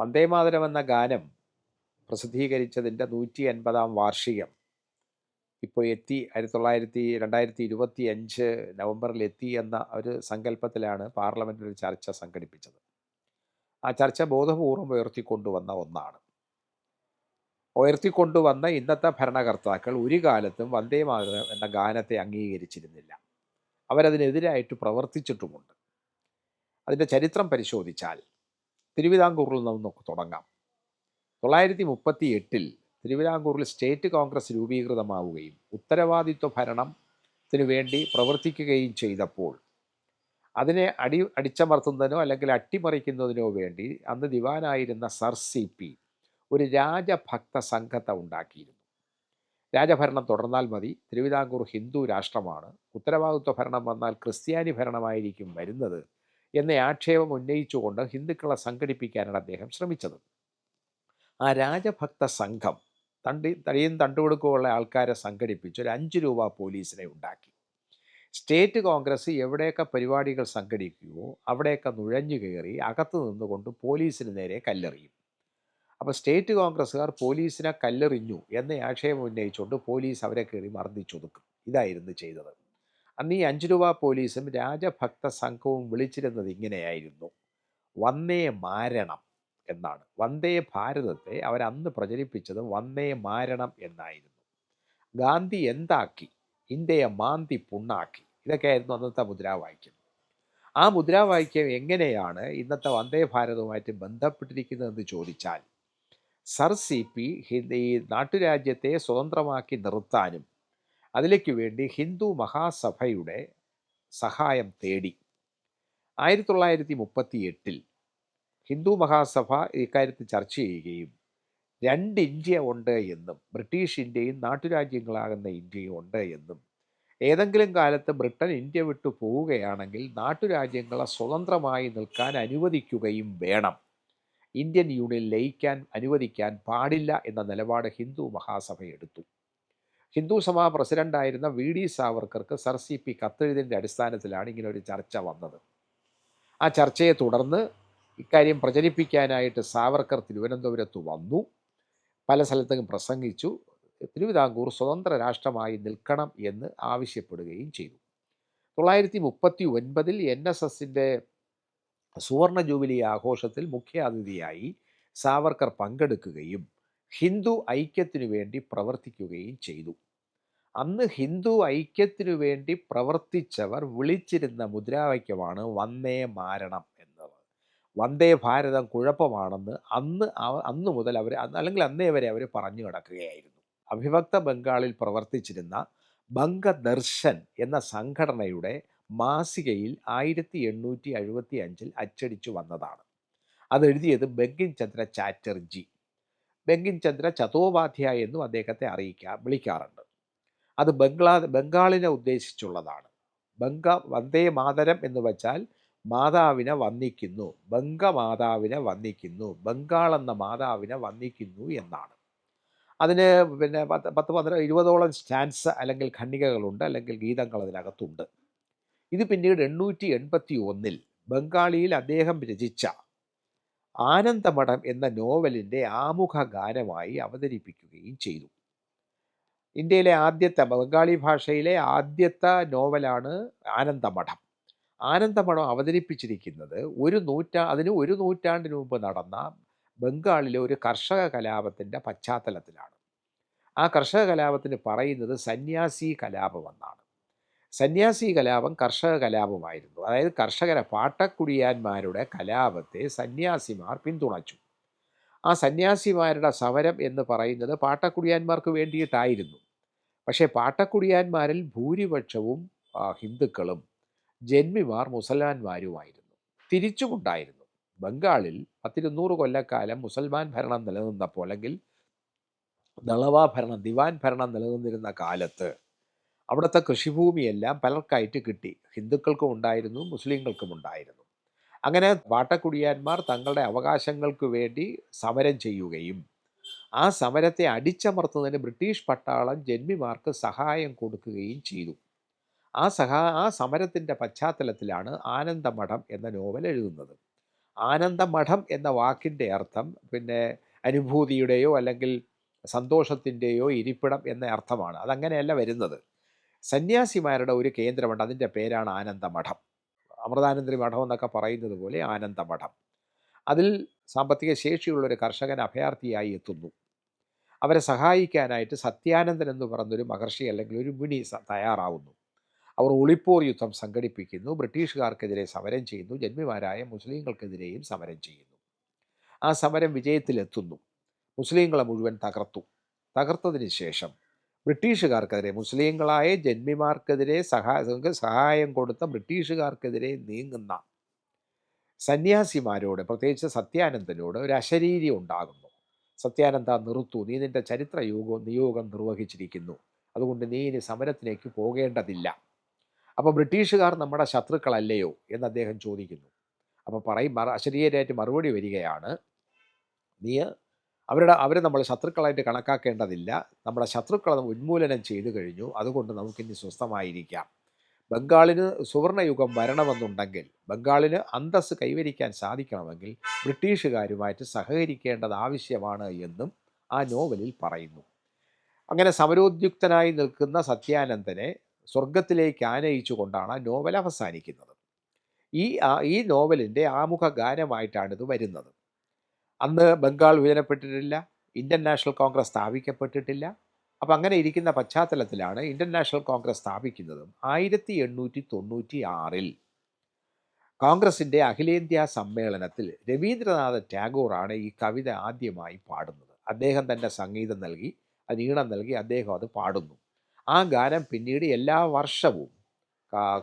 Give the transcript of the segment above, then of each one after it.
വന്ദേമാതരം എന്ന ഗാനം പ്രസിദ്ധീകരിച്ചതിന്റെ നൂറ്റി അൻപതാം വാർഷികം ഇപ്പോൾ എത്തി ആയിരത്തി തൊള്ളായിരത്തി രണ്ടായിരത്തി ഇരുപത്തി അഞ്ച് നവംബറിൽ എത്തി എന്ന ഒരു സങ്കല്പത്തിലാണ് പാർലമെന്റിൽ ഒരു ചർച്ച സംഘടിപ്പിച്ചത്. ആ ചർച്ച ബോധപൂർവം ഉയർത്തിക്കൊണ്ടുവന്ന ഒന്നാണ്. ഉയർത്തിക്കൊണ്ടുവന്ന ഇന്നത്തെ ഭരണകർത്താക്കൾ ഒരു കാലത്തും വന്ദേ മാതരം എന്ന ഗാനത്തെ അംഗീകരിച്ചിരുന്നില്ല. അവരതിനെതിരായിട്ട് പ്രവർത്തിച്ചിട്ടുമുണ്ട്. അതിന്റെ ചരിത്രം പരിശോധിച്ചാൽ തിരുവിതാംകൂറിൽ നിന്ന് നമുക്ക് തുടങ്ങാം. തൊള്ളായിരത്തി മുപ്പത്തി എട്ടിൽ തിരുവിതാംകൂറിൽ സ്റ്റേറ്റ് കോൺഗ്രസ് രൂപീകൃതമാവുകയും ഉത്തരവാദിത്വ ഭരണത്തിനു വേണ്ടി പ്രവർത്തിക്കുകയും ചെയ്തപ്പോൾ അതിനെ അടി അടിച്ചമർത്തുന്നതിനോ അല്ലെങ്കിൽ അട്ടിമറിക്കുന്നതിനോ വേണ്ടി അന്ന് ദിവാനായിരുന്ന സർ സി പി ഒരു രാജഭക്ത സംഘത്തെ ഉണ്ടാക്കിയിരുന്നു. രാജഭരണം തുടർന്നാൽ മതി. തിരുവിതാംകൂർ ഹിന്ദു രാഷ്ട്രമാണ്. ഉത്തരവാദിത്വ ഭരണം വന്നാൽ ക്രിസ്ത്യാനി ഭരണമായിരിക്കും വരുന്നത്. എന്ന ആക്ഷേപം ഉന്നയിച്ചുകൊണ്ട് ഹിന്ദുക്കളെ സംഘടിപ്പിക്കാനാണ് അദ്ദേഹം ശ്രമിച്ചത്. ആ രാജഭക്ത സംഘം തണ്ടി തടിയും തണ്ടുകൊടുക്കുമുള്ള ആൾക്കാരെ സംഘടിപ്പിച്ച് ഒരു അഞ്ച് രൂപ പോലീസിനെ ഉണ്ടാക്കി. സ്റ്റേറ്റ് കോൺഗ്രസ് എവിടെയൊക്കെ പരിപാടികൾ സംഘടിപ്പിക്കുമോ അവിടെയൊക്കെ നുഴഞ്ഞു കയറി അകത്ത് നിന്നുകൊണ്ട് പോലീസിന് നേരെ കല്ലെറിയും. അപ്പോൾ സ്റ്റേറ്റ് കോൺഗ്രസ്സുകാർ പോലീസിനെ കല്ലെറിഞ്ഞു എന്ന ആക്ഷേപം ഉന്നയിച്ചുകൊണ്ട് പോലീസ് അവരെ കയറി മർദ്ദിച്ചൊതുക്കും. ഇതായിരുന്നു ചെയ്തത്. അന്ന് ഈ അഞ്ച് രൂപ പോലീസും രാജഭക്ത സംഘവും വിളിച്ചിരുന്നത് ഇങ്ങനെയായിരുന്നു. വന്നേ മാരണം എന്നാണ്. വന്ദേ ഭാരതത്തെ അവരന്ന് പ്രചരിപ്പിച്ചത് വന്നേ മാരണം എന്നായിരുന്നു. ഗാന്ധി എന്താക്കി? ഇന്ത്യയെ മാന്തി പുണ്ണാക്കി. ഇതൊക്കെയായിരുന്നു അന്നത്തെ മുദ്രാവാക്യം. ആ മുദ്രാവാക്യം എങ്ങനെയാണ് ഇന്നത്തെ വന്ദേ ഭാരതവുമായിട്ട് ബന്ധപ്പെട്ടിരിക്കുന്നതെന്ന് ചോദിച്ചാൽ സർ സി പി ഈ നാട്ടുരാജ്യത്തെ സ്വതന്ത്രമാക്കി നിർത്താനും അതിലേക്ക് വേണ്ടി ഹിന്ദു മഹാസഭയുടെ സഹായം തേടി. ആയിരത്തി തൊള്ളായിരത്തി മുപ്പത്തി എട്ടിൽ ഹിന്ദു മഹാസഭ ഇക്കാര്യത്തിൽ ചർച്ച ചെയ്യുകയും രണ്ട് ഇന്ത്യ ഉണ്ട് എന്നും ബ്രിട്ടീഷ് ഇന്ത്യയും നാട്ടുരാജ്യങ്ങളാകുന്ന ഇന്ത്യയും ഉണ്ട് എന്നും ഏതെങ്കിലും കാലത്ത് ബ്രിട്ടൻ ഇന്ത്യ വിട്ടു പോവുകയാണെങ്കിൽ നാട്ടുരാജ്യങ്ങളെ സ്വതന്ത്രമായി നിൽക്കാൻ അനുവദിക്കുകയും വേണം. ഇന്ത്യൻ യൂണിയൻ ലയിക്കാൻ അനുവദിക്കാൻ പാടില്ല എന്ന നിലപാട് ഹിന്ദു മഹാസഭ എടുത്തു. ഹിന്ദു സഭാ പ്രസിഡന്റായിരുന്ന വി ഡി സാവർക്കർക്ക് സർ സി പി കത്തെഴുതിന്റെ അടിസ്ഥാനത്തിലാണ് ഇങ്ങനൊരു ചർച്ച വന്നത്. ആ ചർച്ചയെ തുടർന്ന് ഇക്കാര്യം പ്രചരിപ്പിക്കാനായിട്ട് സാവർക്കർ തിരുവനന്തപുരത്ത് വന്നു. പല സ്ഥലത്തും പ്രസംഗിച്ചു. തിരുവിതാംകൂർ സ്വതന്ത്ര രാഷ്ട്രമായി നിൽക്കണം എന്ന് ആവശ്യപ്പെടുകയും ചെയ്തു. തൊള്ളായിരത്തി മുപ്പത്തി ഒൻപതിൽ എൻ എസ് എസിന്റെ സുവർണ ജൂബിലി ആഘോഷത്തിൽ മുഖ്യാതിഥിയായി സാവർക്കർ പങ്കെടുക്കുകയും ഹിന്ദു ഐക്യത്തിനു വേണ്ടി പ്രവർത്തിക്കുകയും ചെയ്തു. അന്ന് ഹിന്ദു ഐക്യത്തിനു വേണ്ടി പ്രവർത്തിച്ചവർ വിളിച്ചിരുന്ന മുദ്രാവാക്യമാണ് വന്നേ മാരണം എന്നത്. വന്ദേ ഭാരതം കുഴപ്പമാണെന്ന് അന്ന് അന്ന് മുതൽ അവർ അല്ലെങ്കിൽ അന്നേ വരെ അവർ പറഞ്ഞു കിടക്കുകയായിരുന്നു. അഭിഭക്ത ബംഗാളിൽ പ്രവർത്തിച്ചിരുന്ന ബംഗദർശൻ എന്ന സംഘടനയുടെ മാസികയിൽ ആയിരത്തി എണ്ണൂറ്റി എഴുപത്തി അഞ്ചിൽ അച്ചടിച്ചു വന്നതാണ്. അതെഴുതിയത് ബങ്കിം ചന്ദ്ര ചാറ്റർജി ബങ്കിം ചന്ദ്ര ചതോപാധ്യായ എന്നും അദ്ദേഹത്തെ അറിയിക്കാ വിളിക്കാറുണ്ട്. അത് ബംഗ്ലാ ബംഗാളിനെ ഉദ്ദേശിച്ചുള്ളതാണ്. ബംഗ വന്ദേ മാതരം എന്ന് വെച്ചാൽ മാതാവിനെ വന്ദിക്കുന്നു ബംഗമാതാവിനെ വന്ദിക്കുന്നു ബംഗാൾ എന്ന മാതാവിനെ വന്ദിക്കുന്നു എന്നാണ്. അതിന് പിന്നെ പത്ത് പത്ത് പന്ത്രണ്ട് ഇരുപതോളം സ്റ്റാൻസ് അല്ലെങ്കിൽ ഖണ്ഡികകളുണ്ട് അല്ലെങ്കിൽ ഗീതങ്ങൾ അതിനകത്തുണ്ട്. ഇത് പിന്നീട് എണ്ണൂറ്റി എൺപത്തി ഒന്നിൽ ബംഗാളിയിൽ അദ്ദേഹം രചിച്ച ആനന്ദമഠം എന്ന നോവലിന്റെ ആമുഖ ഗാനമായി അവതരിപ്പിക്കുകയും ചെയ്തു. ഇന്ത്യയിലെ ആദ്യത്തെ ബംഗാളി ഭാഷയിലെ ആദ്യത്തെ നോവലാണ് ആനന്ദമഠം. ആനന്ദമഠം അവതരിപ്പിച്ചിരിക്കുന്നത് ഒരു നൂറ്റാ അതിന് ഒരു നൂറ്റാണ്ടിന് മുമ്പ് നടന്ന ബംഗാളിലെ ഒരു കർഷക കലാപത്തിന്റെ പശ്ചാത്തലത്തിലാണ്. ആ കർഷക കലാപത്തിന് പറയുന്നത് സന്യാസി കലാപമെന്നാണ് സന്യാസി കലാപം കർഷക കലാപമായിരുന്നു. അതായത് കർഷകരെ പാട്ടക്കുടിയാന്മാരുടെ കലാപത്തെ സന്യാസിമാർ പിന്തുണച്ചു. ആ സന്യാസിമാരുടെ സമരം എന്ന് പറയുന്നത് പാട്ടക്കുടിയാന്മാർക്ക് വേണ്ടിയിട്ടായിരുന്നു. പക്ഷേ പാട്ടക്കുടിയാന്മാരിൽ ഭൂരിപക്ഷവും ഹിന്ദുക്കളും ജന്മിമാർ മുസൽമാന്മാരുമായിരുന്നു. തിരിച്ചുമുണ്ടായിരുന്നു. ബംഗാളിൽ പത്തിരുന്നൂറ് കൊല്ലക്കാലം മുസൽമാൻ ഭരണം നിലനിന്നപ്പോൾ അല്ലെങ്കിൽ ദളവാ ഭരണം ദിവാൻ ഭരണം നിലനിന്നിരുന്ന കാലത്ത് അവിടുത്തെ കൃഷിഭൂമിയെല്ലാം പലർക്കായിട്ട് കിട്ടി. ഹിന്ദുക്കൾക്കും ഉണ്ടായിരുന്നു മുസ്ലിങ്ങൾക്കും ഉണ്ടായിരുന്നു. അങ്ങനെ വാട്ടക്കുടിയാന്മാർ തങ്ങളുടെ അവകാശങ്ങൾക്ക് വേണ്ടി സമരം ചെയ്യുകയും ആ സമരത്തെ അടിച്ചമർത്തുന്നതിന് ബ്രിട്ടീഷ് പട്ടാളം ജന്മിമാർക്ക് സഹായം കൊടുക്കുകയും ചെയ്തു. ആ സഹാ ആ സമരത്തിന്റെ പശ്ചാത്തലത്തിലാണ് ആനന്ദമഠം എന്ന നോവൽ എഴുതുന്നത്. ആനന്ദമഠം എന്ന വാക്കിന്റെ അർത്ഥം പിന്നെ അനുഭൂതിയുടെയോ അല്ലെങ്കിൽ സന്തോഷത്തിന്റെയോ ഇരിപ്പിടം എന്ന അർത്ഥമാണ്. അതങ്ങനെയല്ല വരുന്നത്. സന്യാസിമാരുടെ ഒരു കേന്ദ്രമുണ്ട്. അതിന്റെ പേരാണ് ആനന്ദമഠം. അമൃതാനന്ദരി മഠം എന്നൊക്കെ പറയുന്നത് പോലെ ആനന്ദമഠം. അതിൽ സാമ്പത്തിക ശേഷിയുള്ളൊരു കർഷകൻ അഭയാർത്ഥിയായി എത്തുന്നു. അവരെ സഹായിക്കാനായിട്ട് സത്യാനന്ദൻ എന്ന് പറഞ്ഞൊരു മഹർഷി അല്ലെങ്കിൽ ഒരു മുനി തയ്യാറാവുന്നു. അവർ ഒളിപ്പോർ യുദ്ധം സംഘടിപ്പിക്കുന്നു. ബ്രിട്ടീഷുകാർക്കെതിരെ സമരം ചെയ്യുന്നു. ജന്മിമാരായ മുസ്ലിങ്ങൾക്കെതിരെയും സമരം ചെയ്യുന്നു. ആ സമരം വിജയത്തിലെത്തുന്നു. മുസ്ലിങ്ങളെ മുഴുവൻ തകർത്തു. തകർത്തതിന് ശേഷം ബ്രിട്ടീഷുകാർക്കെതിരെ മുസ്ലിങ്ങളായ ജന്മിമാർക്കെതിരെ സഹായ സഹായം കൊടുത്ത ബ്രിട്ടീഷുകാർക്കെതിരെ നീങ്ങുന്ന സന്യാസിമാരോട് പ്രത്യേകിച്ച് സത്യാനന്ദനോട് ഒരു അശരീരി ഉണ്ടാകുന്നു. സത്യാനന്ദ നിർത്തു നീ നിന്റെ ചരിത്ര യോഗം നിയോഗം നിർവഹിച്ചിരിക്കുന്നു. അതുകൊണ്ട് നീ ഇനി സമരത്തിലേക്ക് പോകേണ്ടതില്ല. അപ്പോൾ ബ്രിട്ടീഷുകാർ നമ്മുടെ ശത്രുക്കളല്ലയോ എന്ന് അദ്ദേഹം ചോദിക്കുന്നു. അപ്പോൾ പറയും അശരീരായിട്ട് മറുപടി വരികയാണ് നീ അവരുടെ അവരെ നമ്മൾ ശത്രുക്കളായിട്ട് കണക്കാക്കേണ്ടതില്ല. നമ്മുടെ ശത്രുക്കളെ ഉന്മൂലനം ചെയ്തു കഴിഞ്ഞു. അതുകൊണ്ട് നമുക്കിനി സ്വസ്ഥമായിരിക്കാം. ബംഗാളിന് സുവർണയുഗം വരണമെന്നുണ്ടെങ്കിൽ ബംഗാളിന് അന്തസ് കൈവരിക്കാൻ സാധിക്കണമെങ്കിൽ ബ്രിട്ടീഷുകാരുമായിട്ട് സഹകരിക്കേണ്ടത് ആവശ്യമാണ് എന്നും ആ നോവലിൽ പറയുന്നു. അങ്ങനെ സമരോദ്യുക്തനായി നിൽക്കുന്ന സത്യാനന്ദനെ സ്വർഗത്തിലേക്ക് ആനയിച്ചു കൊണ്ടാണ് നോവൽ അവസാനിക്കുന്നത്. ഈ ഈ നോവലിന്റെ ആമുഖ ഗാനമായിട്ടാണ് ഇത് വരുന്നത്. അന്ന് ബംഗാൾ വിഭജനപ്പെട്ടിട്ടില്ല ഇന്ത്യൻ നാഷണൽ കോൺഗ്രസ് സ്ഥാപിക്കപ്പെട്ടിട്ടില്ല. അപ്പം അങ്ങനെ ഇരിക്കുന്ന പശ്ചാത്തലത്തിലാണ് ഇന്ത്യൻ നാഷണൽ കോൺഗ്രസ് സ്ഥാപിക്കുന്നതും ആയിരത്തി എണ്ണൂറ്റി തൊണ്ണൂറ്റി ആറിൽ കോൺഗ്രസിന്റെ അഖിലേന്ത്യാ സമ്മേളനത്തിൽ രവീന്ദ്രനാഥ് ടാഗോറാണ് ഈ കവിത ആദ്യമായി പാടുന്നത്. അദ്ദേഹം തന്നെ സംഗീതം നൽകി അത് ഈണം നൽകി അദ്ദേഹം അത് പാടുന്നു. ആ ഗാനം പിന്നീട് എല്ലാ വർഷവും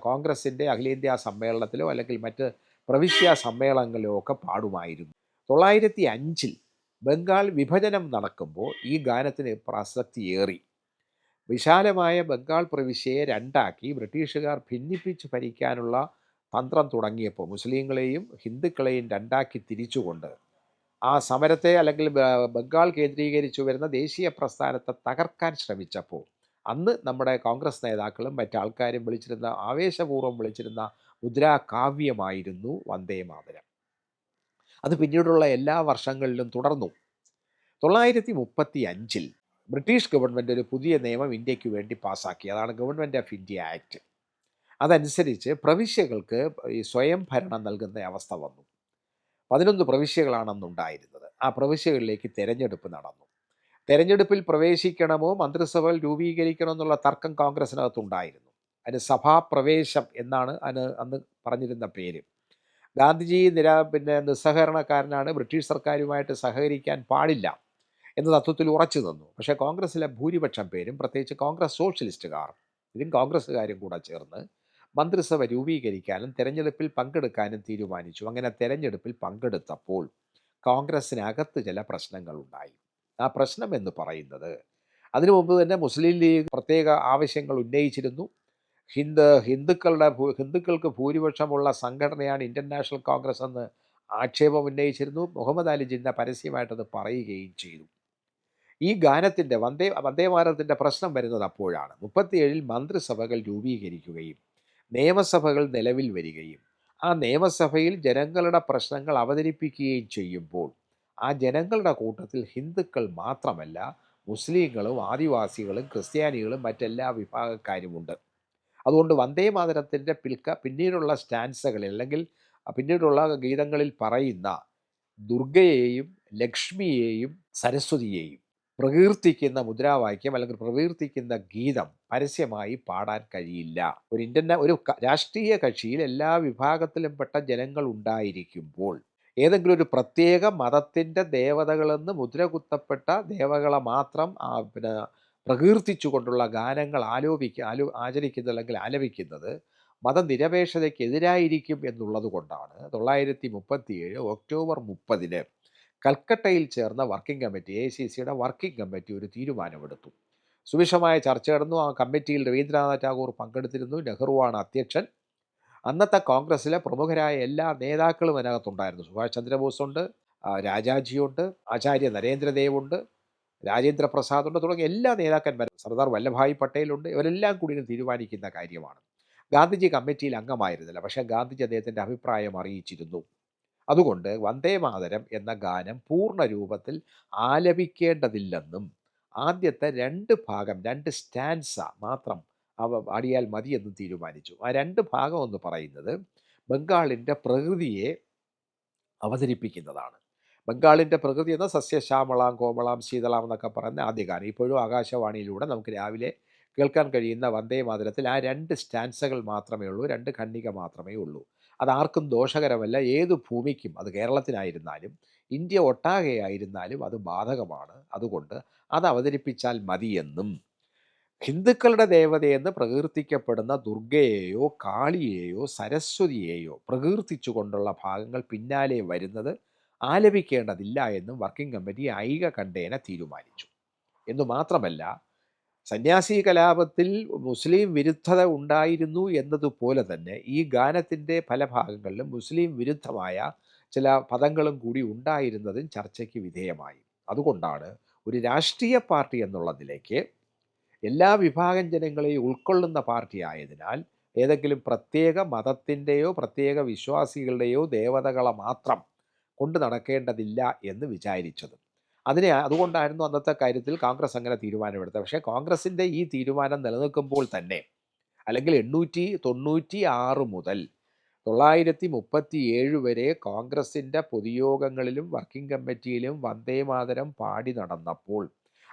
കോൺഗ്രസിന്റെ അഖിലേന്ത്യാ സമ്മേളനത്തിലോ അല്ലെങ്കിൽ മറ്റ് പ്രവിശ്യ സമ്മേളനങ്ങളിലോ ഒക്കെ പാടുമായിരുന്നു. തൊള്ളായിരത്തി അഞ്ചിൽ ബംഗാൾ വിഭജനം നടക്കുമ്പോൾ ഈ ഗാനത്തിന് പ്രസക്തിയേറി വിശാലമായ ബംഗാൾ പ്രവിശ്യയെ രണ്ടാക്കി ബ്രിട്ടീഷുകാർ ഭിന്നിപ്പിച്ച് ഭരിക്കാനുള്ള തന്ത്രം തുടങ്ങിയപ്പോൾ മുസ്ലിങ്ങളെയും ഹിന്ദുക്കളെയും രണ്ടാക്കി തിരിച്ചുകൊണ്ട് ആ സമരത്തെ അല്ലെങ്കിൽ ബംഗാൾ കേന്ദ്രീകരിച്ചു വരുന്ന ദേശീയ പ്രസ്ഥാനത്തെ തകർക്കാൻ ശ്രമിച്ചപ്പോൾ അന്ന് നമ്മുടെ കോൺഗ്രസ് നേതാക്കളും മറ്റാൾക്കാരും വിളിച്ചിരുന്ന ആവേശപൂർവം വിളിച്ചിരുന്ന മുദ്രാകാവ്യമായിരുന്നു വന്ദേ മാതരം. അത് പിന്നീടുള്ള എല്ലാ വർഷങ്ങളിലും തുടർന്നു. തൊള്ളായിരത്തി മുപ്പത്തി അഞ്ചിൽ ബ്രിട്ടീഷ് ഗവൺമെന്റ് ഒരു പുതിയ നിയമം ഇന്ത്യയ്ക്ക് വേണ്ടി പാസ്സാക്കി അതാണ് ഗവൺമെന്റ് ഓഫ് ഇന്ത്യ ആക്ട്. അതനുസരിച്ച് പ്രവിശ്യകൾക്ക് ഈ സ്വയം ഭരണം നൽകുന്ന അവസ്ഥ വന്നു. പതിനൊന്ന് പ്രവിശ്യകളാണെന്നുണ്ടായിരുന്നത്. ആ പ്രവിശ്യകളിലേക്ക് തെരഞ്ഞെടുപ്പ് നടന്നു. തെരഞ്ഞെടുപ്പിൽ പ്രവേശിക്കണമോ മന്ത്രിസഭകൾ രൂപീകരിക്കണമോ എന്നുള്ള തർക്കം കോൺഗ്രസിനകത്തുണ്ടായിരുന്നു അതിന് സഭാപ്രവേശം എന്നാണ് അതിന് അന്ന് പറഞ്ഞിരുന്ന പേര്. ഗാന്ധിജി നിര പിന്നെ നിസ്സഹകരണക്കാരനാണ്. ബ്രിട്ടീഷ് സർക്കാരുമായിട്ട് സഹകരിക്കാൻ പാടില്ല എന്ന തത്വത്തിൽ ഉറച്ചു നിന്നു. പക്ഷേ കോൺഗ്രസ്സിലെ ഭൂരിപക്ഷം പേരും പ്രത്യേകിച്ച് കോൺഗ്രസ് സോഷ്യലിസ്റ്റുകാർ ഇതും കോൺഗ്രസ്സുകാരും കൂടെ ചേർന്ന് മന്ത്രിസഭ രൂപീകരിക്കാനും തിരഞ്ഞെടുപ്പിൽ പങ്കെടുക്കാനും തീരുമാനിച്ചു. അങ്ങനെ തിരഞ്ഞെടുപ്പിൽ പങ്കെടുത്തപ്പോൾ കോൺഗ്രസ്സിനകത്ത് ചില പ്രശ്നങ്ങളുണ്ടായി ആ പ്രശ്നം എന്ന് പറയുന്നത് അതിനു മുമ്പ് തന്നെ മുസ്ലിം ലീഗ് പ്രത്യേക ആവശ്യങ്ങൾ ഉന്നയിച്ചിരുന്നു. ഹിന്ദു ഹിന്ദുക്കളുടെ ഹിന്ദുക്കൾക്ക് ഭൂരിപക്ഷമുള്ള സംഘടനയാണ് ഇന്ത്യൻ നാഷണൽ കോൺഗ്രസ് എന്ന് ആക്ഷേപം ഉന്നയിച്ചിരുന്നു. മുഹമ്മദ് അലി ജിന്ന പരസ്യമായിട്ടത് പറയുകയും ചെയ്തു. ഈ ഗാനത്തിന്റെ വന്ദേ വന്ദേമാതരത്തിന്റെ പ്രശ്നം വരുന്നത് അപ്പോഴാണ്. മുപ്പത്തിയേഴിൽ മന്ത്രിസഭകൾ രൂപീകരിക്കുകയും നിയമസഭകൾ നിലവിൽ വരികയും ആ നിയമസഭയിൽ ജനങ്ങളുടെ പ്രശ്നങ്ങൾ അവതരിപ്പിക്കുകയും ചെയ്യുമ്പോൾ ആ ജനങ്ങളുടെ കൂട്ടത്തിൽ ഹിന്ദുക്കൾ മാത്രമല്ല മുസ്ലിങ്ങളും ആദിവാസികളും ക്രിസ്ത്യാനികളും മറ്റെല്ലാ വിഭാഗക്കാരുമുണ്ട്. അതുകൊണ്ട് വന്ദേ മാതരത്തിന്റെ പിൽക്ക പിന്നീടുള്ള സ്റ്റാൻസകളിൽ അല്ലെങ്കിൽ പിന്നീടുള്ള ഗീതങ്ങളിൽ പറയുന്ന ദുർഗയെയും ലക്ഷ്മിയെയും സരസ്വതിയെയും പ്രകീർത്തിക്കുന്ന മുദ്രാവാക്യം അല്ലെങ്കിൽ പ്രകീർത്തിക്കുന്ന ഗീതം പരസ്യമായി പാടാൻ കഴിയില്ല. ഒരു ഇന്ത്യൻ ഒരു രാഷ്ട്രീയ കക്ഷിയിൽ എല്ലാ വിഭാഗത്തിലും പെട്ട ജനങ്ങൾ ഉണ്ടായിരിക്കുമ്പോൾ ഏതെങ്കിലും ഒരു പ്രത്യേക മതത്തിന്റെ ദേവതകളെന്ന് മുദ്ര കുത്തപ്പെട്ട ദേവകളെ മാത്രം പിന്നെ പ്രകീർത്തിച്ചുകൊണ്ടുള്ള ഗാനങ്ങൾ ആലോപിക്കുക ആലോ ആചരിക്കുന്നത് അല്ലെങ്കിൽ ആലപിക്കുന്നത് മതനിരപേക്ഷതയ്ക്കെതിരായിരിക്കും എന്നുള്ളത് കൊണ്ടാണ്. തൊള്ളായിരത്തി മുപ്പത്തിയേഴ് ഒക്ടോബർ മുപ്പതിന് കൽക്കട്ടയിൽ ചേർന്ന വർക്കിംഗ് കമ്മിറ്റി എ സി സിയുടെ വർക്കിംഗ് കമ്മിറ്റി ഒരു തീരുമാനമെടുത്തു. സുവിശമായ ചർച്ച നടന്നു. ആ കമ്മിറ്റിയിൽ രവീന്ദ്രനാഥ് ടാഗോർ പങ്കെടുത്തിരുന്നു. നെഹ്റുവാണ് അധ്യക്ഷൻ. അന്നത്തെ കോൺഗ്രസ്സിലെ പ്രമുഖരായ എല്ലാ നേതാക്കളും അതിനകത്തുണ്ടായിരുന്നു. സുഭാഷ് ചന്ദ്രബോസ് ഉണ്ട് രാജാജിയുണ്ട് ആചാര്യ നരേന്ദ്രദേവുണ്ട് രാജേന്ദ്ര പ്രസാദുണ്ട് തുടങ്ങിയ എല്ലാ നേതാക്കന്മാരും സർദാർ വല്ലഭായ് പട്ടേലുണ്ട് ഇവരെല്ലാം കൂടി തീരുമാനിക്കുന്ന കാര്യമാണ്. ഗാന്ധിജി കമ്മിറ്റിയിൽ അംഗമായിരുന്നില്ല പക്ഷേ ഗാന്ധിജി അദ്ദേഹത്തിന്റെ അഭിപ്രായം അറിയിച്ചിരുന്നു. അതുകൊണ്ട് വന്ദേ മാതരം എന്ന ഗാനം പൂർണ രൂപത്തിൽ ആലപിക്കേണ്ടതില്ലെന്നും ആദ്യത്തെ രണ്ട് ഭാഗം രണ്ട് സ്റ്റാൻസ മാത്രം അവ പാടിയാൽ മതിയെന്നും തീരുമാനിച്ചു. ആ രണ്ട് ഭാഗം എന്ന് പറയുന്നത് ബംഗാളിന്റെ പ്രകൃതിയെ അവതരിപ്പിക്കുന്നതാണ്. ബംഗാളിന്റെ പ്രകൃതി എന്ന സസ്യശ്യാമളാം കോമളാം ശീതളാം എന്നൊക്കെ പറയുന്ന ആദ്യകാലം ഇപ്പോഴും ആകാശവാണിയിലൂടെ നമുക്ക് രാവിലെ കേൾക്കാൻ കഴിയുന്ന വന്ദേ മാതരത്തിൽ ആ രണ്ട് സ്റ്റാൻസകൾ മാത്രമേ ഉള്ളൂ രണ്ട് ഖണ്ഡിക മാത്രമേ ഉള്ളൂ. അത് ആർക്കും ദോഷകരമല്ല ഏത് ഭൂമിക്കും അത് കേരളത്തിനായിരുന്നാലും ഇന്ത്യ ഒട്ടാകെയായിരുന്നാലും അത് ബാധകമാണ്. അതുകൊണ്ട് അത് അവതരിപ്പിച്ചാൽ മതിയെന്നും ഹിന്ദുക്കളുടെ ദേവതയെന്ന് പ്രകീർത്തിക്കപ്പെടുന്ന ദുർഗയെയോ കാളിയെയോ സരസ്വതിയെയോ പ്രകീർത്തിച്ചുകൊണ്ടുള്ള ഭാഗങ്ങൾ പിന്നാലെ വരുന്നത് ആലപിക്കേണ്ടതില്ല എന്നും വർക്കിംഗ് കമ്മിറ്റി ഐക കണ്ടേന തീരുമാനിച്ചു. എന്നു മാത്രമല്ല സന്യാസി കലാപത്തിൽ മുസ്ലിം വിരുദ്ധത ഉണ്ടായിരുന്നു എന്നതുപോലെ തന്നെ ഈ ഗാനത്തിന്റെ പല ഭാഗങ്ങളിലും മുസ്ലിം വിരുദ്ധമായ ചില പദങ്ങളും കൂടി ഉണ്ടായിരുന്നതും ചർച്ചയ്ക്ക് വിധേയമായി. അതുകൊണ്ടാണ് ഒരു രാഷ്ട്രീയ പാർട്ടി എന്നുള്ള നിലയ്ക്ക് എല്ലാ വിഭാഗം ജനങ്ങളെയും ഉൾക്കൊള്ളുന്ന പാർട്ടി ആയതിനാൽ ഏതെങ്കിലും പ്രത്യേക മതത്തിന്റെയോ പ്രത്യേക വിശ്വാസികളുടെയോ ദേവതകളെ മാത്രം കൊണ്ട് നടക്കേണ്ടതില്ല എന്ന് വിചാരിച്ചത്. അതിനെ അതുകൊണ്ടായിരുന്നു അന്നത്തെ കാര്യത്തിൽ കോൺഗ്രസ് അങ്ങനെ തീരുമാനമെടുത്തത്. പക്ഷേ കോൺഗ്രസിന്റെ ഈ തീരുമാനം നിലനിൽക്കുമ്പോൾ തന്നെ അല്ലെങ്കിൽ എണ്ണൂറ്റി തൊണ്ണൂറ്റി ആറ് മുതൽ തൊള്ളായിരത്തി മുപ്പത്തി ഏഴ് വരെ കോൺഗ്രസിന്റെ പൊതുയോഗങ്ങളിലും വർക്കിംഗ് കമ്മിറ്റിയിലും വന്ദേമാതരം പാടി നടന്നപ്പോൾ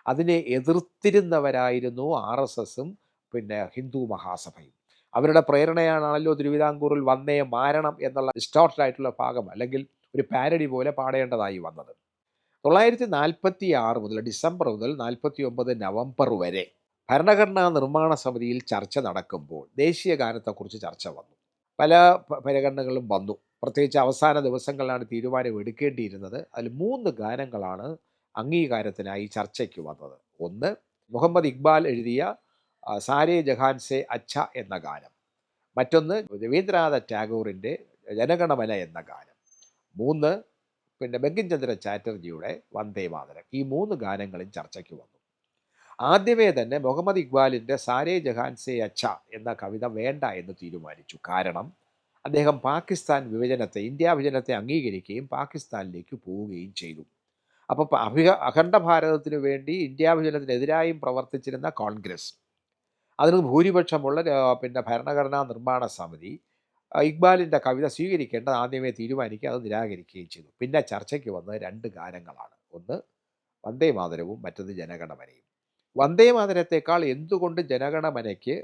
അതിനെ എതിർത്തിരുന്നവരായിരുന്നു ആർ എസ് എസും പിന്നെ ഹിന്ദു മഹാസഭയും. അവരുടെ പ്രേരണയാണല്ലോ തിരുവിതാംകൂറിൽ വന്നേ മാരണം എന്നുള്ള ഡിസ്റ്റോർട്ടഡ് ആയിട്ടുള്ള ഭാഗം. അല്ലെങ്കിൽ ഒരു പാരഡി പോലെ പാടേണ്ടതായി വന്നത്. തൊള്ളായിരത്തി നാൽപ്പത്തി ആറ് മുതൽ ഡിസംബർ മുതൽ നാൽപ്പത്തി ഒമ്പത് നവംബർ വരെ ഭരണഘടനാ നിർമ്മാണ സമിതിയിൽ ചർച്ച നടക്കുമ്പോൾ ദേശീയ ഗാനത്തെക്കുറിച്ച് ചർച്ച വന്നു. പല പരിഗണനകളും വന്നു. പ്രത്യേകിച്ച് അവസാന ദിവസങ്ങളിലാണ് തീരുമാനം എടുക്കേണ്ടിയിരുന്നത്. അതിൽ മൂന്ന് ഗാനങ്ങളാണ് അംഗീകാരത്തിനായി ചർച്ചയ്ക്ക് വന്നത്. ഒന്ന് മുഹമ്മദ് ഇക്ബാൽ എഴുതിയ സാരേ ജഹാൻ സെ അച്ഛ എന്ന ഗാനം. മറ്റൊന്ന് രവീന്ദ്രനാഥ ടാഗോറിന്റെ ജനഗണമന എന്ന ഗാനം. മൂന്ന് പിന്നെ ബങ്കിംചന്ദ്ര ചാറ്റർജിയുടെ വന്ദേ മാതരം. ഈ മൂന്ന് ഗാനങ്ങളും ചർച്ചയ്ക്ക് വന്നു. ആദ്യമേ തന്നെ മുഹമ്മദ് ഇക്ബാലിന്റെ സാരേ ജഹാൻ സെ അച്ഛ എന്ന കവിത വേണ്ട എന്ന് തീരുമാനിച്ചു. കാരണം അദ്ദേഹം പാകിസ്ഥാൻ വിഭജനത്തെ ഇന്ത്യ വിഭജനത്തെ അംഗീകരിക്കുകയും പാകിസ്ഥാനിലേക്ക് പോവുകയും ചെയ്തു. അപ്പോൾ അഭിക അഖണ്ഡ ഭാരതത്തിനു വേണ്ടി ഇന്ത്യ വിഭജനത്തിനെതിരായും പ്രവർത്തിച്ചിരുന്ന കോൺഗ്രസ്. അതിന് ഭൂരിപക്ഷമുള്ള പിന്നെ ഭരണഘടനാ നിർമ്മാണ സമിതി ഇക്ബാലിന്റെ കവിത സ്വീകരിക്കേണ്ടത് ആദ്യമേ തീരുമാനിക്കുക അത് നിരാകരിക്കുകയും ചെയ്തു. പിന്നെ ചർച്ചയ്ക്ക് വന്ന രണ്ട് ഗാനങ്ങളാണ്. ഒന്ന് വന്ദേ മാതരവും മറ്റത് ജനഗണമനയും. വന്ദേ മാതരത്തേക്കാൾ എന്തുകൊണ്ട് ജനഗണമനയ്ക്ക്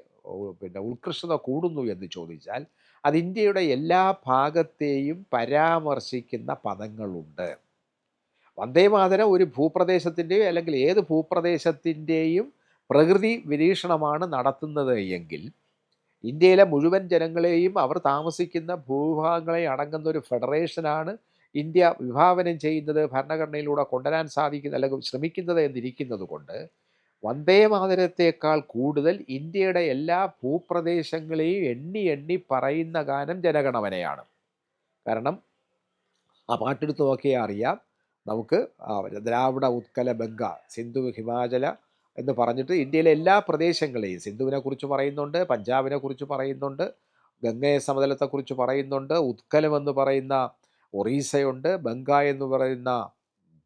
പിന്നെ ഉത്കൃഷ്ടത കൂടുന്നു എന്ന് ചോദിച്ചാൽ അത് ഇന്ത്യയുടെ എല്ലാ ഭാഗത്തെയും പരാമർശിക്കുന്ന പദങ്ങളുണ്ട്. വന്ദേ മാതരം ഒരു ഭൂപ്രദേശത്തിന്റെയോ അല്ലെങ്കിൽ ഏത് ഭൂപ്രദേശത്തിന്റെയും പ്രകൃതി നിരീക്ഷണമാണ് നടത്തുന്നത് എങ്കിൽ ഇന്ത്യയിലെ മുഴുവൻ ജനങ്ങളെയും അവർ താമസിക്കുന്ന ഭൂഭാഗങ്ങളെ അടങ്ങുന്ന ഒരു ഫെഡറേഷനാണ് ഇന്ത്യ വിഭാവനം ചെയ്യുന്നത് ഭരണഘടനയിലൂടെ കൊണ്ടുവരാൻ സാധിക്കുന്ന അല്ലെങ്കിൽ ശ്രമിക്കുന്നത് എന്നിരിക്കുന്നത് കൊണ്ട് വന്ദേ മാതരത്തേക്കാൾ കൂടുതൽ ഇന്ത്യയുടെ എല്ലാ ഭൂപ്രദേശങ്ങളെയും എണ്ണി എണ്ണി പറയുന്ന ഗാനം ജനഗണമനയാണ്. കാരണം ആ പാട്ടെടുത്ത് നോക്കിയാൽ അറിയാം. നമുക്ക് ദ്രാവിഡ ഉത്കല ബംഗ സിന്ധു ഹിമാചല എന്ന് പറഞ്ഞിട്ട് ഇന്ത്യയിലെ എല്ലാ പ്രദേശങ്ങളെയും സിന്ധുവിനെ കുറിച്ച് പറയുന്നുണ്ട് പഞ്ചാബിനെ കുറിച്ച് പറയുന്നുണ്ട് ഗംഗയെ സമതലത്തെക്കുറിച്ച് പറയുന്നുണ്ട് ഉത്കലം എന്ന് പറയുന്ന ഒറീസയുണ്ട് ബംഗ എന്ന് പറയുന്ന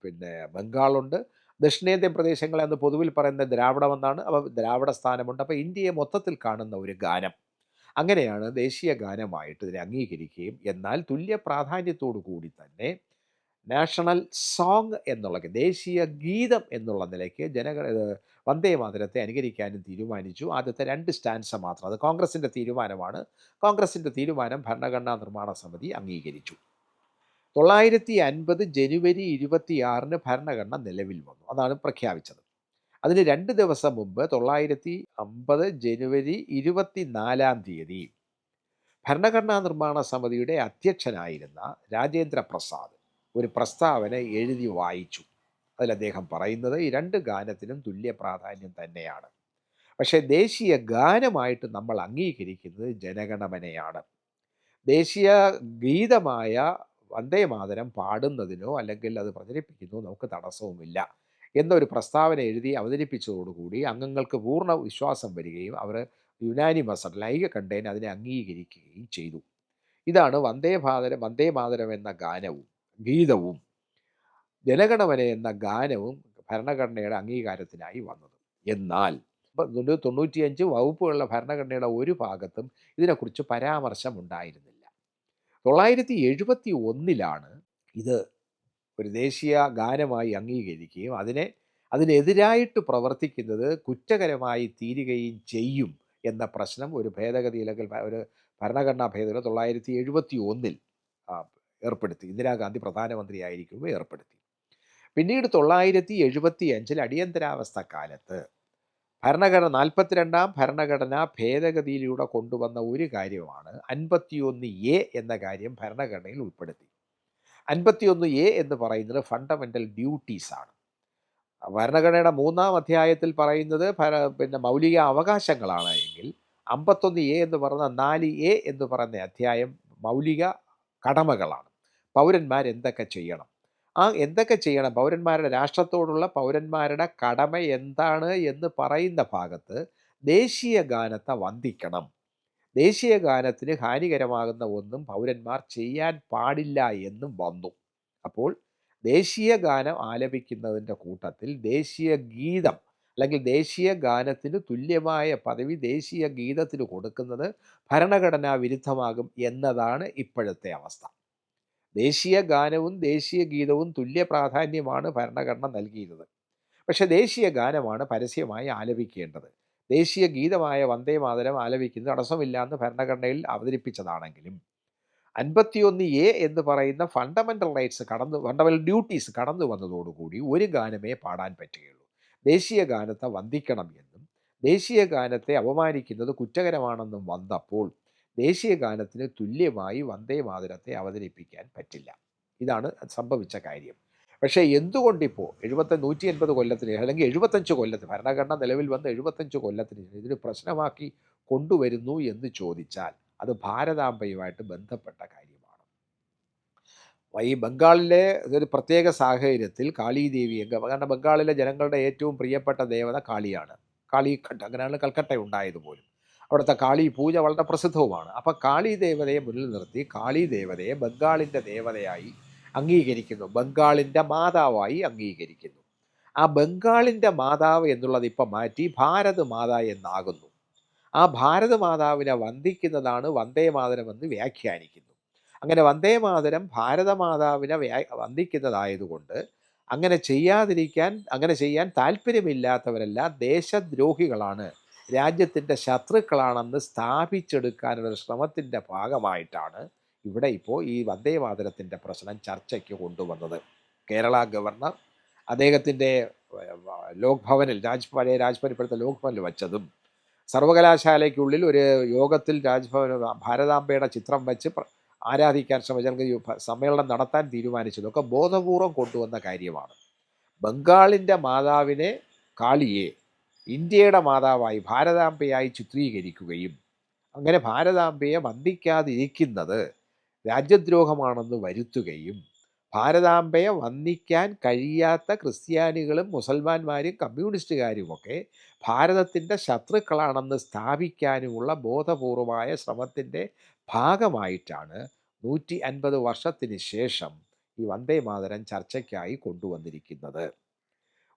പിന്നെ ബംഗാളുണ്ട്. ദക്ഷിണേന്ത്യൻ പ്രദേശങ്ങളെ എന്ന് പൊതുവിൽ പറയുന്ന ദ്രാവിഡമെന്നാണ് അപ്പോൾ ദ്രാവിഡ സ്ഥാനമുണ്ട്. അപ്പോൾ ഇന്ത്യയെ മൊത്തത്തിൽ കാണുന്ന ഒരു ഗാനം. അങ്ങനെയാണ് ദേശീയ ഗാനമായിട്ട് ഇതിനെ അംഗീകരിക്കുകയും എന്നാൽ തുല്യ പ്രാധാന്യത്തോടു കൂടി തന്നെ നാഷണൽ സോങ് എന്നുള്ള ദേശീയ ഗീതം എന്നുള്ള നിലയ്ക്ക് ജനഗണ വന്ദേ മാതരത്തെ അനുകരിക്കാനും തീരുമാനിച്ചു. ആദ്യത്തെ രണ്ട് സ്റ്റാൻസ മാത്രം. അത് കോൺഗ്രസിന്റെ തീരുമാനമാണ്. കോൺഗ്രസിന്റെ തീരുമാനം ഭരണഘടനാ നിർമ്മാണ സമിതി അംഗീകരിച്ചു. തൊള്ളായിരത്തി അൻപത് ജനുവരി ഇരുപത്തിയാറിന് ഭരണഘടന നിലവിൽ വന്നു. അതാണ് പ്രഖ്യാപിച്ചത്. അതിന് രണ്ട് ദിവസം മുമ്പ് തൊള്ളായിരത്തി അമ്പത് ജനുവരി ഇരുപത്തിനാലാം തീയതി ഭരണഘടനാ നിർമ്മാണ സമിതിയുടെ അധ്യക്ഷനായിരുന്ന രാജേന്ദ്ര പ്രസാദ് ഒരു പ്രസ്താവന എഴുതി വായിച്ചു. അതിൽ അദ്ദേഹം പറയുന്നത് ഈ രണ്ട് ഗാനത്തിനും തുല്യ പ്രാധാന്യം തന്നെയാണ്. പക്ഷേ ദേശീയ ഗാനമായിട്ട് നമ്മൾ അംഗീകരിക്കുന്നത് ജനഗണമനയാണ്. ദേശീയ ഗീതമായ വന്ദേ മാതരം പാടുന്നതിനോ അല്ലെങ്കിൽ അത് പ്രചരിപ്പിക്കുന്നോ നമുക്ക് തടസ്സവുമില്ല എന്നൊരു പ്രസ്താവന എഴുതി അവതരിപ്പിച്ചതോടുകൂടി അംഗങ്ങൾക്ക് പൂർണ വിശ്വാസം വരികയും അവർ യുനാനിമസ് ലൈക കണ്ടേൻ അതിനെ അംഗീകരിക്കുകയും ചെയ്തു. ഇതാണ് വന്ദേ മാതരം വന്ദേ മാതരം എന്ന ഗാനവും. ഗീതവും ജനഗണമന എന്ന ഗാനവും ഭരണഘടനയുടെ അംഗീകാരത്തിനായി വന്നത്. എന്നാൽ തൊണ്ണൂറ്റിയഞ്ച് വകുപ്പുകളുടെ ഭരണഘടനയുടെ ഒരു ഭാഗത്തും ഇതിനെക്കുറിച്ച് പരാമർശം ഉണ്ടായിരുന്നില്ല തൊള്ളായിരത്തി എഴുപത്തി ഒന്നിലാണ് ഇത് ഒരു ദേശീയ ഗാനമായി അംഗീകരിക്കുകയും അതിനെ അതിനെതിരായിട്ട് പ്രവർത്തിക്കുന്നത് കുറ്റകരമായി തീരുകയും ചെയ്യും എന്ന പ്രശ്നം ഒരു ഭേദഗതി അല്ലെങ്കിൽ ഒരു ഭരണഘടനാ ഭേദഗതി തൊള്ളായിരത്തി എഴുപത്തി ഒന്നിൽ ഏർപ്പെടുത്തി. ഇന്ദിരാഗാന്ധി പ്രധാനമന്ത്രിയായിരിക്കുമ്പോൾ ഏർപ്പെടുത്തി. പിന്നീട് തൊള്ളായിരത്തി എഴുപത്തി അഞ്ചിൽ അടിയന്തരാവസ്ഥ കാലത്ത് ഭരണഘടന നാൽപ്പത്തിരണ്ടാം ഭരണഘടന ഭേദഗതിയിലൂടെ കൊണ്ടുവന്ന ഒരു കാര്യമാണ് അൻപത്തിയൊന്ന് എ എന്ന കാര്യം ഭരണഘടനയിൽ ഉൾപ്പെടുത്തി. അൻപത്തിയൊന്ന് എ എന്ന് പറയുന്നത് ഫണ്ടമെന്റൽ ഡ്യൂട്ടീസാണ് ഭരണഘടനയുടെ മൂന്നാം അധ്യായത്തിൽ പറയുന്നത് പിന്നെ മൗലിക അവകാശങ്ങളാണ് എങ്കിൽ അമ്പത്തൊന്ന് എ എന്ന് പറയുന്ന നാല് എ എന്ന് പറയുന്ന അധ്യായം മൗലിക കടമകളാണ്. പൗരന്മാർ എന്തൊക്കെ ചെയ്യണം? ആ എന്തൊക്കെ ചെയ്യണം? പൗരന്മാരുടെ രാഷ്ട്രത്തോടുള്ള പൗരന്മാരുടെ കടമ എന്താണ് എന്ന് പറയുന്ന ഭാഗത്ത് ദേശീയ ഗാനത്തെ വന്ദിക്കണം. ദേശീയ ഗാനത്തിന് ഹാനികരമാകുന്ന ഒന്നും പൗരന്മാർ ചെയ്യാൻ പാടില്ല എന്നും വന്നു. അപ്പോൾ ദേശീയ ഗാനം ആലപിക്കുന്നതിന്റെ കൂട്ടത്തിൽ ദേശീയ ഗീതം അല്ലെങ്കിൽ ദേശീയ ഗാനത്തിന് തുല്യമായ പദവി ദേശീയ ഗീതത്തിന് കൊടുക്കുന്നത് ഭരണഘടനാ വിരുദ്ധമാകും എന്നതാണ് ഇപ്പോഴത്തെ അവസ്ഥ. ദേശീയ ഗാനവും ദേശീയ ഗീതവും തുല്യ പ്രാധാന്യമാണ് ഭരണഘടന നൽകിയിരുന്നത്. പക്ഷേ ദേശീയ ഗാനമാണ് പരസ്യമായി ആലപിക്കേണ്ടത്. ദേശീയ ഗീതമായ വന്ദേ മാതരം ആലപിക്കുന്നത് തടസ്സമില്ലാന്ന് ഭരണഘടനയിൽ അവതരിപ്പിച്ചതാണെങ്കിലും. അൻപത്തിയൊന്ന് എ എന്ന് പറയുന്ന ഫണ്ടമെന്റൽ റൈറ്റ്സ് കടന്നു ഫണ്ടമെന്റൽ ഡ്യൂട്ടീസ് കടന്നു വന്നതോടുകൂടി ഒരു ഗാനമേ പാടാൻ പറ്റുകയുള്ളൂ. ദേശീയ ഗാനത്തെ വന്ദിക്കണം എന്നും ദേശീയ ഗാനത്തെ അപമാനിക്കുന്നത് കുറ്റകരമാണെന്നും വന്നപ്പോൾ ദേശീയ ഗാനത്തിന് തുല്യമായി വന്ദേ മാതരത്തെ അവതരിപ്പിക്കാൻ പറ്റില്ല. ഇതാണ് സംഭവിച്ച കാര്യം. പക്ഷേ എന്തുകൊണ്ടിപ്പോൾ എഴുപത്തി നൂറ്റി എൺപത് കൊല്ലത്തിന് അല്ലെങ്കിൽ എഴുപത്തഞ്ച് കൊല്ലത്തിന് ഭരണഘടന നിലവിൽ വന്ന് എഴുപത്തഞ്ച് കൊല്ലത്തിന് ഇതിന് പ്രശ്നമാക്കി കൊണ്ടുവരുന്നു എന്ന് ചോദിച്ചാൽ അത് ഭാരതാംബയുമായിട്ട് ബന്ധപ്പെട്ട കാര്യമാണ്. ഈ ബംഗാളിലെ ഒരു പ്രത്യേക സാഹചര്യത്തിൽ കാളീദേവി കാരണം ബംഗാളിലെ ജനങ്ങളുടെ ഏറ്റവും പ്രിയപ്പെട്ട ദേവത കാളിയാണ്. കാളിഘട്ട് അങ്ങനെയാണ് കൽക്കട്ട ഉണ്ടായത് പോലും. അവിടുത്തെ കാളി പൂജ വളരെ പ്രസിദ്ധവുമാണ്. അപ്പോൾ കാളി ദേവതയെ മുന്നിൽ നിർത്തി കാളി ദേവതയെ ബംഗാളിന്റെ ദേവതയായി അംഗീകരിക്കുന്നു. ബംഗാളിന്റെ മാതാവായി അംഗീകരിക്കുന്നു. ആ ബംഗാളിന്റെ മാതാവ് എന്നുള്ളത് ഇപ്പം മാറ്റി ഭാരത് മാത എന്നാകുന്നു. ആ ഭാരത മാതാവിനെ വന്ദിക്കുന്നതാണ് വന്ദേ മാതരം എന്ന് വ്യാഖ്യാനിക്കുന്നു. അങ്ങനെ വന്ദേ മാതരം ഭാരത മാതാവിനെ വ്യാ വന്ദിക്കുന്നതായതുകൊണ്ട് അങ്ങനെ ചെയ്യാതിരിക്കാൻ അങ്ങനെ ചെയ്യാൻ താല്പര്യമില്ലാത്തവരെല്ലാം ദേശദ്രോഹികളാണ് രാജ്യത്തിന്റെ ശത്രുക്കളാണെന്ന് സ്ഥാപിച്ചെടുക്കാനുള്ള ശ്രമത്തിന്റെ ഭാഗമായിട്ടാണ് ഇവിടെ ഇപ്പോൾ ഈ വന്ദേമാതരത്തിന്റെ പ്രശ്നം ചർച്ചയ്ക്ക് കൊണ്ടുവന്നത്. കേരള ഗവർണർ അദ്ദേഹത്തിന്റെ ലോക്ഭവനിൽ രാജ് പഴയ രാജ്ഭവൻ ഇപ്പോഴത്തെ ലോക് വച്ചതും സർവകലാശാലയ്ക്കുള്ളിൽ ഒരു യോഗത്തിൽ രാജ്ഭവൻ ഭാരതാംബയുടെ ചിത്രം വെച്ച് ആരാധിക്കാൻ ശ്രമിച്ച അല്ലെങ്കിൽ ഈ ഭ- സമ്മേളനം നടത്താൻ തീരുമാനിച്ചതൊക്കെ ബോധപൂർവം കൊണ്ടുവന്ന കാര്യമാണ്. ബംഗാളിന്റെ മാതാവിനെ കാളിയെ ഇന്ത്യയുടെ മാതാവായി ഭാരതാംബയായി ചിത്രീകരിക്കുകയും അങ്ങനെ ഭാരതാംബയെ വന്ദിക്കാതിരിക്കുന്നത് രാജ്യദ്രോഹമാണെന്ന് വരുത്തുകയും ഭാരതാംബയെ വന്ദിക്കാൻ കഴിയാത്ത ക്രിസ്ത്യാനികളും മുസൽമാന്മാരും കമ്മ്യൂണിസ്റ്റുകാരുമൊക്കെ ഭാരതത്തിന്റെ ശത്രുക്കളാണെന്ന് സ്ഥാപിക്കാനുമുള്ള ബോധപൂർവമായ ശ്രമത്തിന്റെ ഭാഗമായിട്ടാണ് നൂറ്റി അൻപത് വർഷത്തിന് ശേഷം ഈ വന്ദേ മാതരം ചർച്ചയ്ക്കായി കൊണ്ടുവന്നിരിക്കുന്നത്.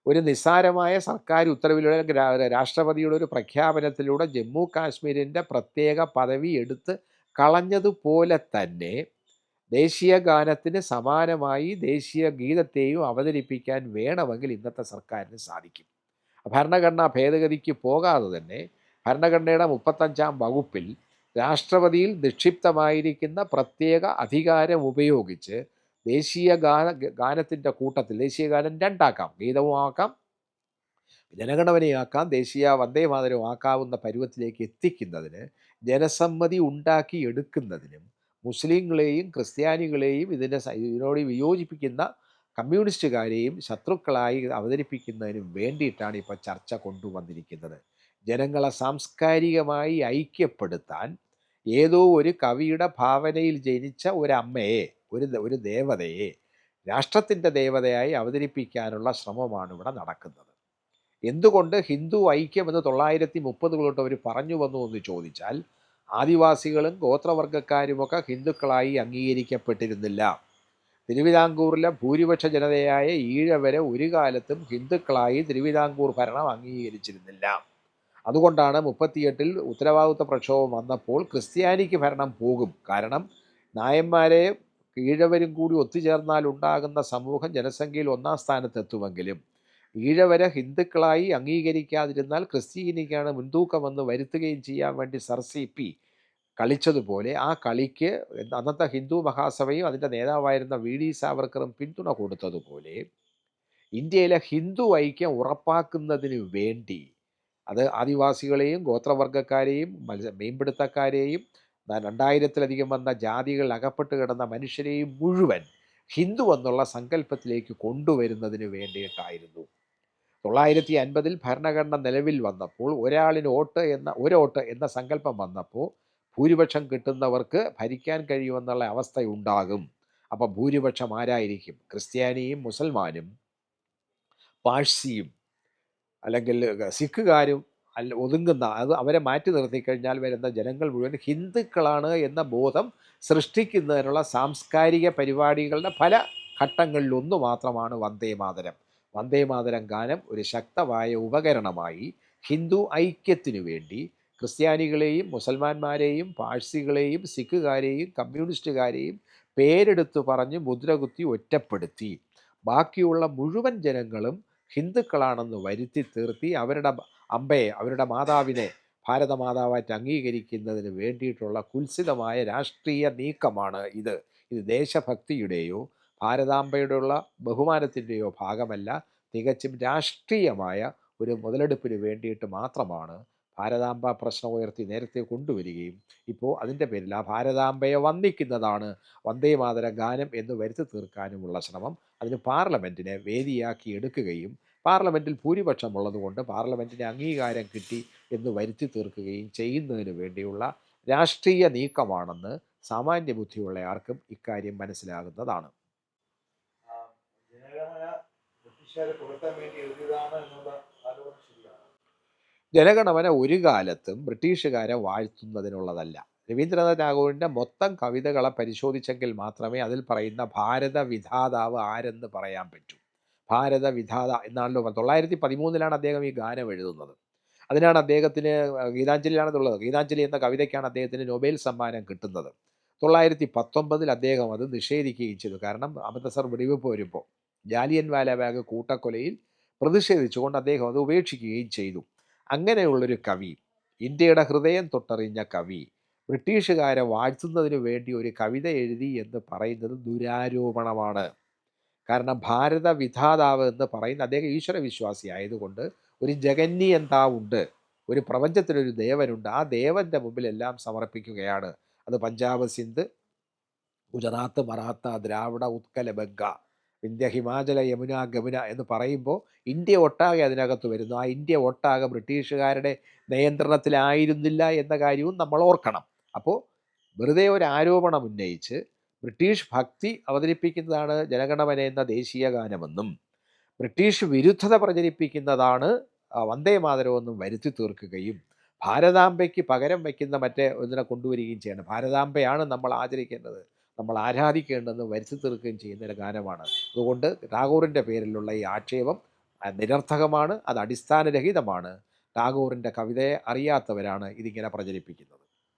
ഒരു നിസ്സാരമായ സർക്കാർ ഉത്തരവിലൂടെ രാഷ്ട്രപതിയുടെ ഒരു പ്രഖ്യാപനത്തിലൂടെ ജമ്മു കാശ്മീരിന്റെ പ്രത്യേക പദവി എടുത്ത് കളഞ്ഞതുപോലെ തന്നെ ദേശീയ ഗാനത്തിന് സമാനമായി ദേശീയ ഗീതത്തെയും അവതരിപ്പിക്കാൻ വേണമെങ്കിൽ ഇന്നത്തെ സർക്കാരിന് സാധിക്കും. ഭരണഘടനാ ഭേദഗതിക്ക് പോകാതെ തന്നെ ഭരണഘടനയുടെ മുപ്പത്തഞ്ചാം വകുപ്പിൽ രാഷ്ട്രപതിയിൽ നിക്ഷിപ്തമായിരിക്കുന്ന പ്രത്യേക അധികാരം ഉപയോഗിച്ച് ദേശീയ ഗാന ഗാനത്തിന്റെ കൂട്ടത്തിൽ ദേശീയ ഗാനം രണ്ടാക്കാം. ഗീതവും ആക്കാം. ജനഗണമനയാക്കാം ദേശീയ വന്ദേമാതരവും ആക്കാവുന്ന പരുവത്തിലേക്ക് എത്തിക്കുന്നതിന് ജനസമ്മതി ഉണ്ടാക്കി എടുക്കുന്നതിനും മുസ്ലിങ്ങളെയും ക്രിസ്ത്യാനികളെയും ഇതിന്റെ ഇതിനോട് വിയോജിപ്പിക്കുന്ന കമ്മ്യൂണിസ്റ്റുകാരെയും ശത്രുക്കളായി അവതരിപ്പിക്കുന്നതിനും വേണ്ടിയിട്ടാണ് ഇപ്പോൾ ചർച്ച കൊണ്ടുവന്നിരിക്കുന്നത്. ജനങ്ങളെ സാംസ്കാരികമായി ഐക്യപ്പെടുത്താൻ ഏതോ ഒരു കവിയുടെ ഭാവനയിൽ ജനിച്ച ഒരമ്മയെ ഒരു ഒരു ദേവതയെ രാഷ്ട്രത്തിന്റെ ദേവതയായി അവതരിപ്പിക്കാനുള്ള ശ്രമമാണ് ഇവിടെ നടക്കുന്നത്. എന്തുകൊണ്ട് ഹിന്ദു ഐക്യം എന്ന് തൊള്ളായിരത്തി മുപ്പതുകളോട്ട് അവർ പറഞ്ഞു വന്നു എന്ന് ചോദിച്ചാൽ ആദിവാസികളും ഗോത്രവർഗക്കാരുമൊക്കെ ഹിന്ദുക്കളായി അംഗീകരിക്കപ്പെട്ടിരുന്നില്ല. തിരുവിതാംകൂറിലെ ഭൂരിപക്ഷ ജനതയായ ഈഴവരെ ഒരു കാലത്തും ഹിന്ദുക്കളായി തിരുവിതാംകൂർ ഭരണം അംഗീകരിച്ചിരുന്നില്ല. അതുകൊണ്ടാണ് മുപ്പത്തിയെട്ടിൽ ഉത്തരവാദിത്വ പ്രക്ഷോഭം വന്നപ്പോൾ ക്രിസ്ത്യാനിക്ക് ഭരണം പോകും. കാരണം നായന്മാരെ ഈഴവരും കൂടി ഒത്തുചേർന്നാൽ ഉണ്ടാകുന്ന സമൂഹം ജനസംഖ്യയിൽ ഒന്നാം സ്ഥാനത്തെത്തുമെങ്കിലും ഈഴവരെ ഹിന്ദുക്കളായി അംഗീകരിക്കാതിരുന്നാൽ ക്രിസ്ത്യാനിക്കാണ് മുൻതൂക്കമെന്ന് വരുത്തുകയും ചെയ്യാൻ വേണ്ടി സർ സി പി കളിച്ചതുപോലെ ആ കളിക്ക് അന്നത്തെ ഹിന്ദു മഹാസഭയും അതിന്റെ നേതാവായിരുന്ന വി ഡി സാവർക്കറും പിന്തുണ കൊടുത്തതുപോലെ ഇന്ത്യയിലെ ഹിന്ദു ഐക്യം ഉറപ്പാക്കുന്നതിന് വേണ്ടി അത് ആദിവാസികളെയും ഗോത്രവർഗക്കാരെയും മത്സ്യ മീൻപിടുത്തക്കാരെയും രണ്ടായിരത്തിലധികം വന്ന ജാതികൾ അകപ്പെട്ട് കിടന്ന മനുഷ്യരെയും മുഴുവൻ ഹിന്ദു എന്നുള്ള സങ്കല്പത്തിലേക്ക് കൊണ്ടുവരുന്നതിന് വേണ്ടിയിട്ടായിരുന്നു. തൊള്ളായിരത്തി അൻപതിൽ ഭരണഘടന നിലവിൽ വന്നപ്പോൾ ഒരാളിന് വോട്ട് എന്ന ഒരു എന്ന സങ്കല്പം വന്നപ്പോൾ ഭൂരിപക്ഷം കിട്ടുന്നവർക്ക് ഭരിക്കാൻ കഴിയുമെന്നുള്ള അവസ്ഥയുണ്ടാകും. അപ്പോൾ ഭൂരിപക്ഷം ആരായിരിക്കും? ക്രിസ്ത്യാനിയും മുസൽമാനും പാഴ്സിയും അല്ലെങ്കിൽ സിഖുകാരും അല്ല ഒതുങ്ങുന്ന അത് അവരെ മാറ്റി നിർത്തിക്കഴിഞ്ഞാൽ വരുന്ന ജനങ്ങൾ മുഴുവൻ ഹിന്ദുക്കളാണ് എന്ന ബോധം സൃഷ്ടിക്കുന്നതിനുള്ള സാംസ്കാരിക പരിപാടികളുടെ പല ഘട്ടങ്ങളിലൊന്നു മാത്രമാണ് വന്ദേ മാതരം. വന്ദേ മാതരം ഗാനം ഒരു ശക്തമായ ഉപകരണമായി ഹിന്ദു ഐക്യത്തിനു വേണ്ടി ക്രിസ്ത്യാനികളെയും മുസൽമാന്മാരെയും പാഴ്സികളെയും സിഖുകാരെയും കമ്മ്യൂണിസ്റ്റുകാരെയും പേരെടുത്ത് പറഞ്ഞ് മുദ്രകുത്തി ഒറ്റപ്പെടുത്തി. ബാക്കിയുള്ള മുഴുവൻ ജനങ്ങളും ഹിന്ദുക്കളാണെന്ന് വരുത്തി തീർത്തി അവരുടെ അമ്പയെ അവരുടെ മാതാവിനെ ഭാരതമാതാവായിട്ട് അംഗീകരിക്കുന്നതിന് വേണ്ടിയിട്ടുള്ള കുൽസിതമായ രാഷ്ട്രീയ നീക്കമാണ് ഇത്. ഇത് ദേശഭക്തിയുടെയോ ഭാരതാംബയുടെയുള്ള ബഹുമാനത്തിന്റെയോ ഭാഗമല്ല തികച്ചും രാഷ്ട്രീയമായ ഒരു മുതലെടുപ്പിന് വേണ്ടിയിട്ട് മാത്രമാണ് ഭാരതാംബ പ്രശ്നം ഉയർത്തി നേരത്തെ കൊണ്ടുവരികയും. ഇപ്പോൾ അതിന്റെ പേരിൽ ആ ഭാരതാംബയെ വന്ദിക്കുന്നതാണ് വന്ദേ മാതര ഗാനം എന്ന് വരുത്തി തീർക്കാനുമുള്ള ശ്രമം. അതിന് പാർലമെന്റിനെ വേദിയാക്കി എടുക്കുകയും പാർലമെന്റിൽ ഭൂരിപക്ഷം ഉള്ളതുകൊണ്ട് പാർലമെന്റിന് അംഗീകാരം കിട്ടി എന്ന് വരുത്തി തീർക്കുകയും ചെയ്യുന്നതിന് വേണ്ടിയുള്ള രാഷ്ട്രീയ നീക്കമാണെന്ന് സാമാന്യ ബുദ്ധിയുള്ള ആർക്കും ഇക്കാര്യം മനസ്സിലാകുന്നതാണ്. ജനഗണമന ഒരു കാലത്തും ബ്രിട്ടീഷുകാരെ വാഴ്ത്തുന്നതിനുള്ളതല്ല. രവീന്ദ്രനാഥ് ടാഗോറിന്റെ മൊത്തം കവിതകളെ പരിശോധിച്ചെങ്കിൽ മാത്രമേ അതിൽ പറയുന്ന ഭാരത വിധാതാവ് ആരെന്ന് പറയാൻ പറ്റൂ. ഭാരത വിധാത എന്നാണല്ലോ. തൊള്ളായിരത്തി പതിമൂന്നിലാണ് അദ്ദേഹം ഈ ഗാനം എഴുതുന്നത്. അതിനാണ് അദ്ദേഹത്തിന് ഗീതാഞ്ജലിയാണെന്നുള്ളത് ഗീതാഞ്ജലി എന്ന കവിതയ്ക്കാണ് അദ്ദേഹത്തിന് നൊബേൽ സമ്മാനം കിട്ടുന്നത്. തൊള്ളായിരത്തി പത്തൊമ്പതിൽ അദ്ദേഹം അത് നിഷേധിക്കുകയും ചെയ്തു. കാരണം അമൃതസർ വെടിവെപ്പ് വരുമ്പോൾ ജാലിയൻ വാലാബാഗ് കൂട്ടക്കൊലയിൽ പ്രതിഷേധിച്ചുകൊണ്ട് അദ്ദേഹം അത് ഉപേക്ഷിക്കുകയും ചെയ്തു. അങ്ങനെയുള്ളൊരു കവി ഇന്ത്യയുടെ ഹൃദയം തൊട്ടറിഞ്ഞ കവി ബ്രിട്ടീഷുകാരെ വാഴ്ത്തുന്നതിന് വേണ്ടി ഒരു കവിത എഴുതി എന്ന് പറയുന്നത് ദുരാരോപണമാണ്. കാരണം ഭാരത വിധാതാവ് എന്ന് പറയുന്ന അദ്ദേഹം ഈശ്വര വിശ്വാസി ആയതുകൊണ്ട് ഒരു ജഗന്നി എന്താവുണ്ട് ഒരു പ്രപഞ്ചത്തിലൊരു ദേവനുണ്ട് ആ ദേവന്റെ മുമ്പിൽ എല്ലാം സമർപ്പിക്കുകയാണ്. അത് പഞ്ചാബ് സിന്ധ് ഗുജറാത്ത് മറാത്ത ദ്രാവിഡ ഉത്കല ബംഗ ഇന്ത്യ ഹിമാചല യമുന ഗമുന എന്ന് പറയുമ്പോൾ ഇന്ത്യ ഒട്ടാകെ അതിനകത്ത് വരുന്നു. ആ ഇന്ത്യ ഒട്ടാകെ ബ്രിട്ടീഷുകാരുടെ നിയന്ത്രണത്തിലായിരുന്നില്ല എന്ന കാര്യവും നമ്മൾ ഓർക്കണം. അപ്പോൾ വെറുതെ ഒരു ആരോപണം ഉന്നയിച്ച് ബ്രിട്ടീഷ് ഭക്തി അവതരിപ്പിക്കുന്നതാണ് ജനഗണമന എന്ന ദേശീയ ഗാനമെന്നും ബ്രിട്ടീഷ് വിരുദ്ധത പ്രചരിപ്പിക്കുന്നതാണ് വന്ദേ മാതരമെന്നും വരുത്തി തീർക്കുകയും ഭാരതാംബയ്ക്ക് പകരം വയ്ക്കുന്ന മറ്റേ ഒന്നിനെ കൊണ്ടുവരികയും ചെയ്യണം. ഭാരതാംബയാണ് നമ്മൾ ആചരിക്കേണ്ടത് നമ്മൾ ആരാധിക്കേണ്ടതെന്ന് വരുത്തി തീർക്കുകയും ചെയ്യുന്ന ഒരു ഗാനമാണ്. അതുകൊണ്ട് ടാഗോറിന്റെ പേരിലുള്ള ഈ ആക്ഷേപം നിരർത്ഥകമാണ് അത് അടിസ്ഥാനരഹിതമാണ്. ടാഗോറിന്റെ കവിതയെ അറിയാത്തവരാണ് ഇതിങ്ങനെ പ്രചരിപ്പിക്കുന്നത്.